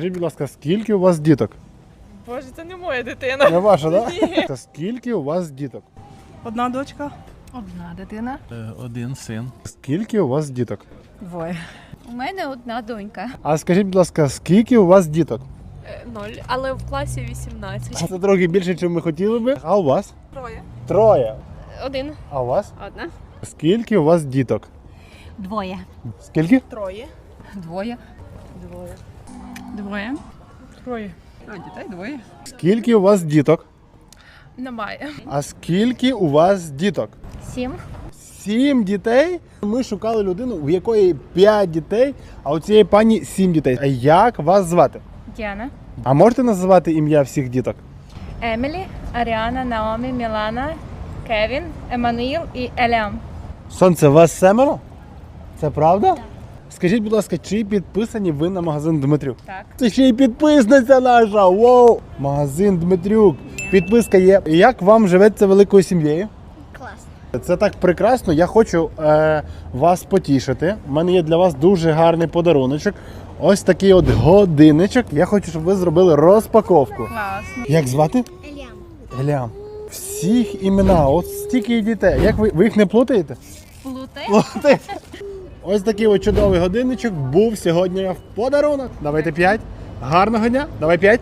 Скажіть, будь ласка, скільки у вас діток? Боже, це не моя дитина. Не ваша, так? Да? Скільки у вас діток? Одна дочка. Одна дитина. Е, Один син. Скільки у вас діток? Двоє. У мене одна донька. А скажіть, будь ласка, скільки у вас діток? Е, Ноль, але в класі 18. Це трохи більше, ніж ми хотіли би. А у вас? Троє. Троє. Один. А у вас? Одна. Скільки у вас діток? Двоє. Скільки? Троє. Двоє. Двоє. Двоє. Троє. А, дітей двоє. Скільки у вас діток? Немає. А скільки у вас діток? Сім. Сім дітей. Ми шукали людину, у якої п'ять дітей, а у цієї пані сім дітей. А як вас звати? Діана. А можете називати ім'я всіх діток? Емілі, Аріана, Наомі, Мілана, Кевін, Еммануїл і Еліам. Сонце, вас семеро? Це правда? Скажіть, будь ласка, чи підписані ви на магазин Дмитрюк? Так. Це ще й підписниця наша! Воу! Магазин Дмитрюк. Підписка є. Як вам живеться великою сім'єю? Клас. Це так прекрасно. Я хочу е, вас потішити. У мене є для вас дуже гарний подаруночок. Ось такий от годинничок. Я хочу, щоб ви зробили розпаковку. Класно. Як звати? Елям. Елям. Всіх імена, от стільки дітей. Як ви, ви їх не плутаєте? Плутай. Плутаєте. Ось такий чудовий годинничок був сьогодні в подарунок. Давайте п'ять. Гарного дня. Давай п'ять.